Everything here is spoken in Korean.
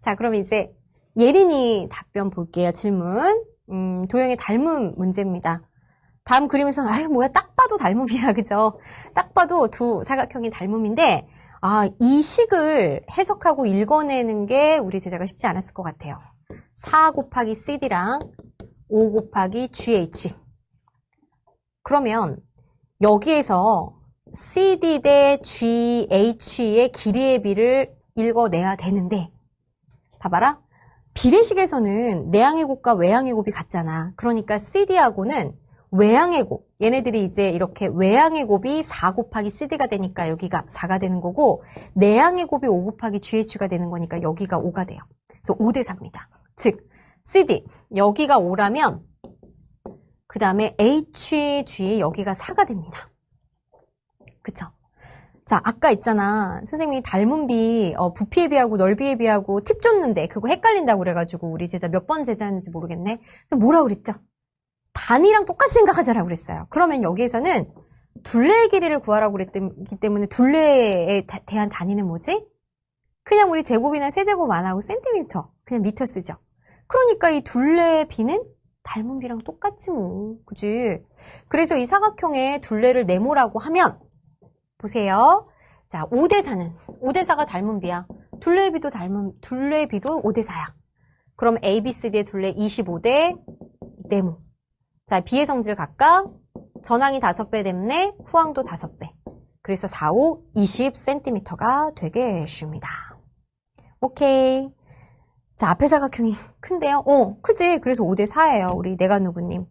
자, 그럼 이제 예린이 답변 볼게요. 질문. 음, 도형의 닮음 문제입니다. 다음 그림에서 아유 뭐야 딱 봐도 닮음이야 그죠? 딱 봐도 두 사각형이 닮음인데 아, 이 식을 해석하고 읽어내는 게 우리 제자가 쉽지 않았을 것 같아요. 4 곱하기 CD랑 5 곱하기 GH. 그러면 여기에서 CD 대 GH의 길이의 비를 읽어내야 되는데 봐봐라. 비례식에서는 내항의 곱과 외항의 곱이 같잖아. 그러니까 CD하고는 외항의 곱. 얘네들이 이제 이렇게 외항의 곱이 4 곱하기 CD가 되니까 여기가 4가 되는 거고 내항의 곱이 5 곱하기 GH가 되는 거니까 여기가 5가 돼요. 그래서 5대 4입니다. 즉 CD 여기가 5라면 그 다음에 HG 여기가 4가 됩니다. 그쵸? 자, 아까 있잖아. 선생님이 닮은 비, 어, 부피에 비하고 넓이에 비하고 팁 줬는데 그거 헷갈린다고 그래가지고 우리 제자 몇 번 제자인지 모르겠네. 뭐라 그랬죠? 단위랑 똑같이 생각하자라고 그랬어요. 그러면 여기에서는 둘레의 길이를 구하라고 그랬기 때문에 둘레에 다- 대한 단위는 뭐지? 그냥 우리 제곱이나 세제곱 안 하고 센티미터, 그냥 미터 쓰죠. 그러니까 이 둘레의 비는 닮은 비랑 똑같지 뭐. 그지? 그래서 이 사각형의 둘레를 네모라고 하면 보세요. 자, 5대 4는 5대 4가 닮은 비야. 둘레의 비도 닮은 둘레의 비도 5대 4야. 그럼 A, B, C, D의 둘레 25대 네모. 자, B의 성질 각각 전항이 5배 때문에 후항도 5배. 그래서 4, 5, 20cm가 되겠습니다. 오케이. 자, 앞에 사각형이 큰데요? 어, 크지? 그래서 5대 4예요. 우리 내가 누구님.